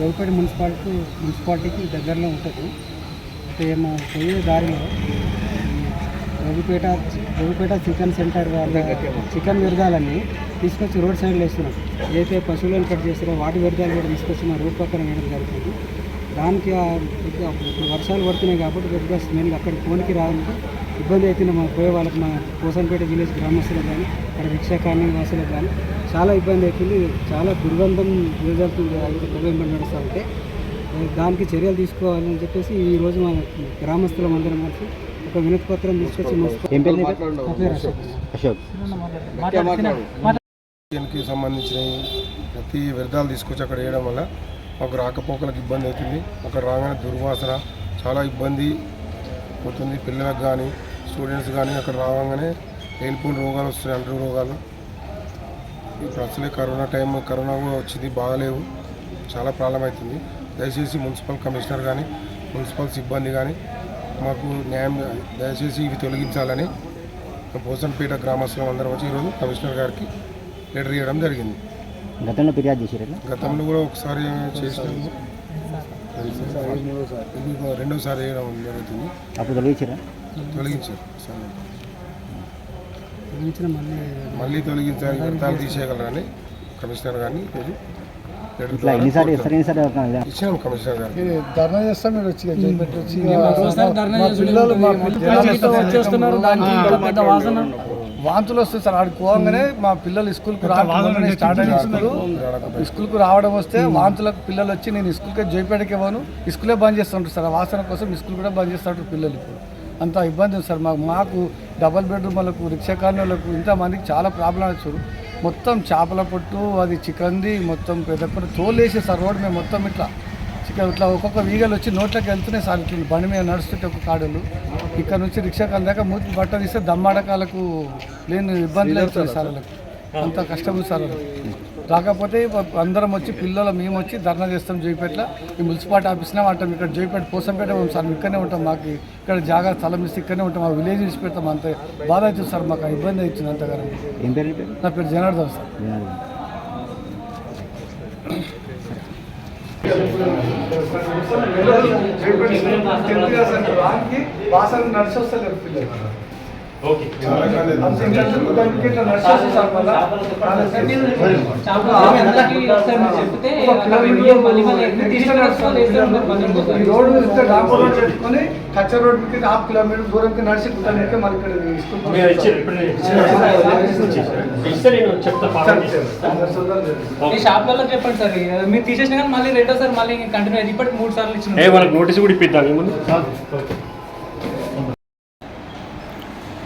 గౌపేట municipality మున్సిపాలిటీకి దగ్గరలో ఉంటుంది. అయితే మా పోయే దారిలో రఘుపేట రఘుపేట చికెన్ సెంటర్ వాళ్ళ చికెన్ వ్యర్థాలన్నీ తీసుకొచ్చి రోడ్ సైడ్లో వేస్తున్నాం. ఏదైతే పశువులను కట్ చేస్తారో వాటి విరగాలు కూడా తీసుకొచ్చి మా రోడ్ పక్కన వేయడం జరుగుతుంది. దానికి ఆ ఇప్పుడు వర్షాలు పడుతున్నాయి కాబట్టి పెద్దగా స్మెల్ అక్కడ ఫోన్కి రావడానికి ఇబ్బంది అవుతుంది మా పోయే వాళ్ళకి మా కోసంపేట విలేజ్ గ్రామస్తులకు కానీ అక్కడ రిక్షా కాలనీ వాసులకు కానీ చాలా ఇబ్బంది అవుతుంది. చాలా దుర్గంధం వెదజల్లుతుంది దుర్గంధం నడుస్తూ ఉంటే దానికి చర్యలు తీసుకోవాలని చెప్పేసి ఈ రోజు మా గ్రామస్తులం అందరం కలిసి ఒక వినతి పత్రం తీసుకొచ్చి సంబంధించిన ప్రతి వ్యర్థాలు తీసుకొచ్చి అక్కడ వేయడం వల్ల మాకు రాకపోకలకు ఇబ్బంది అవుతుంది. అక్కడ రాగానే దుర్వాసన చాలా ఇబ్బంది అవుతుంది. పిల్లలకు కానీ స్టూడెంట్స్ కానీ అక్కడ రాగానే లేనిపోయిన రోగాలు వస్తున్నాయి అంటు రోగాలు. ఇప్పుడు అసలే కరోనా టైం కరోనా కూడా వచ్చింది బాగాలేవు. చాలా ప్రాబ్లం అవుతుంది. దయచేసి మున్సిపల్ కమిషనర్ కానీ మున్సిపల్ సిబ్బంది కానీ మాకు న్యాయం దయచేసి ఇవి తొలగించాలని పోసంపేట గ్రామస్తులం అందరం వచ్చి ఈరోజు కమిషనర్ గారికి లెటర్ ఇవ్వడం జరిగింది. గతంలో ఫిర్యాదు చేసిరా గతంలో కూడా ఒకసారి చేసినాము. ఇది రెండోసారి వేయడం జరుగుతుంది. అప్పుడు తొలగించారా తొలగించారు మళ్ళీ మళ్ళీ తొలగించాలి వ్యర్థాలు తీసేయగలరని కమిషనర్ గారిని ఇట్లా ఎన్నిసార్లు ఎన్నిసార్లు? ఇచ్చాము కమిషనర్ గారికి ధర్నా చేస్తాం మీరు వచ్చి వచ్చి మా పిల్లలు మా పిల్లలు వచ్చేస్తున్నారు దానికి ఇంకా పెద్ద వాసన. వాంతులు వస్తాయి సార్ ఆడికి పోగానే మా పిల్లలు స్కూల్కి రావడం స్టార్ట్ అయిన స్కూల్. స్కూల్కి రావడం వస్తే వాంతులకు పిల్లలు వచ్చి నేను స్కూల్కి జైపేటకి ఇవ్వను స్కూలే బంద్ చేస్తుంటారు సార్. వాసన కోసం స్కూల్ కూడా బంద్ చేస్తుంటారు పిల్లలు ఇప్పుడు. అంత ఇబ్బంది ఉంది సార్. మాకు మాకు డబల్ బెడ్రూమ్ వాళ్ళకు రిక్షా కార్మికులకు ఇంతమందికి చాలా ప్రాబ్లం వచ్చారు మొత్తం చేపల పొట్టు అది చికెన్ది మొత్తం పెద్ద పెద్ద తోలు వేసి సార్ రోడ్ మేము మొత్తం ఇట్లా. చికెన్ ఇట్లా ఒక్కొక్క వీగలు వచ్చి నోట్లోకి వెళ్తున్నాయి సార్. ఇట్లా బండి మీద నడుస్తుంటే ఒక కాడలు ఇక్కడ నుంచి రిక్షా కాల దాకా మూతి బట్ట తీస్తే దమ్మాడకాలకు లేని ఇబ్బందులు అవుతుంది సార్ వాళ్ళకి. అంత కష్టం సార్. రాకపోతే అందరం వచ్చి పిల్లలు మేము వచ్చి ధర్నా చేస్తాం జైపేటలో. ఈ మున్సిపాలిటీ ఆఫీస్నే ఉంటాం ఇక్కడ జైపేట పోసంపేట సార్. ఇక్కడనే ఉంటాం మాకు. ఇక్కడ జాగా స్థలం ఇస్తే ఇక్కడనే ఉంటాం. మా విలేజ్ నుంచి పెడతాం అంత. బాధ అవుతుంది సార్. మాకు ఇబ్బంది అవుతుంది అంతగానం. నా పేరు? జనార్దన్ సార్. వినాలి. వాసన నడిచి వస్తలేరు పిల్లలు రోడ్డు ఇస్తే డాంబర్ రోడ్ పెట్టుకొని కచ్చ రోడ్డుకి హాఫ్ కిలోమీటర్ దూరంకి నడిచి గుట్టనిస్తే మళ్ళీ ఇక్కడ షాప్లలో చెప్పండి సార్. మీరు తీసేసిన కానీ మళ్ళీ రెండోసారి మళ్ళీ కంటిన్యూ అయింది ఇప్పటికి మూడు సార్లు ఇచ్చిన వాళ్ళకి నోటీస్ కూడా ఇప్పిద్దాం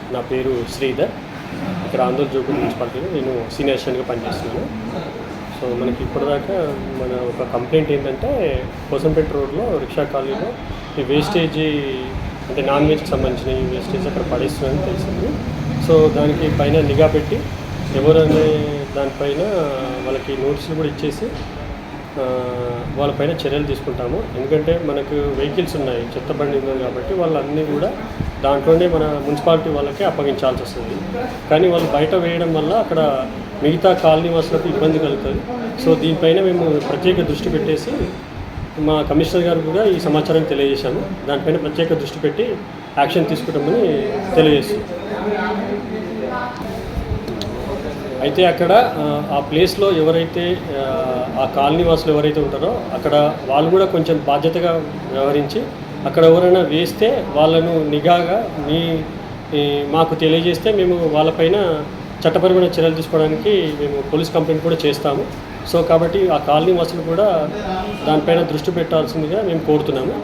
నా పేరు శ్రీధర్. ఇక్కడ ఆంధ్ర మున్సిపాలిటీలో నేను సీనియర్ అసిస్టెంట్గా పనిచేస్తున్నాను. సో మనకి ఇప్పటిదాకా మన ఒక కంప్లైంట్ ఏంటంటే కోసంపేట రోడ్లో రిక్షా కాలనీలో ఈ వేస్టేజీ అంటే నాన్ వెజ్కి సంబంధించిన ఈ వేస్టేజ్ అక్కడ పడేస్తున్నారని తెలిసింది. సో దానికి పైన నిఘా పెట్టి ఎవరనే దానిపైన వాళ్ళకి నోటీసులు కూడా ఇచ్చేసి వాళ్ళపైన చర్యలు తీసుకుంటాము. ఎందుకంటే మనకు వెహికల్స్ ఉన్నాయి చెత్త బండి ఉంది కాబట్టి వాళ్ళన్నీ కూడా దాంట్లోనే మన మున్సిపాలిటీ వాళ్ళకి అప్పగించాల్సి వస్తుంది. కానీ వాళ్ళు బయట వేయడం వల్ల అక్కడ మిగతా కాలనీ వాసులకు ఇబ్బంది కలుగుతుంది. సో దీనిపైన మేము ప్రత్యేక దృష్టి పెట్టేసి మా కమిషనర్ గారు కూడా ఈ సమాచారం తెలియజేశాము దానిపైన ప్రత్యేక దృష్టి పెట్టి యాక్షన్ తీసుకుంటామని తెలియజేసి అయితే అక్కడ ఆ, ప్లేస్లో ఎవరైతే ఆ కాలనీ వాసులు ఎవరైతే ఉంటారో అక్కడ వాళ్ళు కూడా కొంచెం బాధ్యతగా వ్యవహరించి అక్కడ ఎవరైనా వేస్తే వాళ్ళను నిఘాగా మీ మాకు తెలియజేస్తే మేము వాళ్ళపైన చట్టపరమైన చర్యలు తీసుకోవడానికి మేము పోలీస్ కంప్లైంట్ కూడా చేస్తాము. సో కాబట్టి ఆ కాలనీ వాసులు కూడా దానిపైన దృష్టి పెట్టాల్సిందిగా మేము కోరుతున్నాము.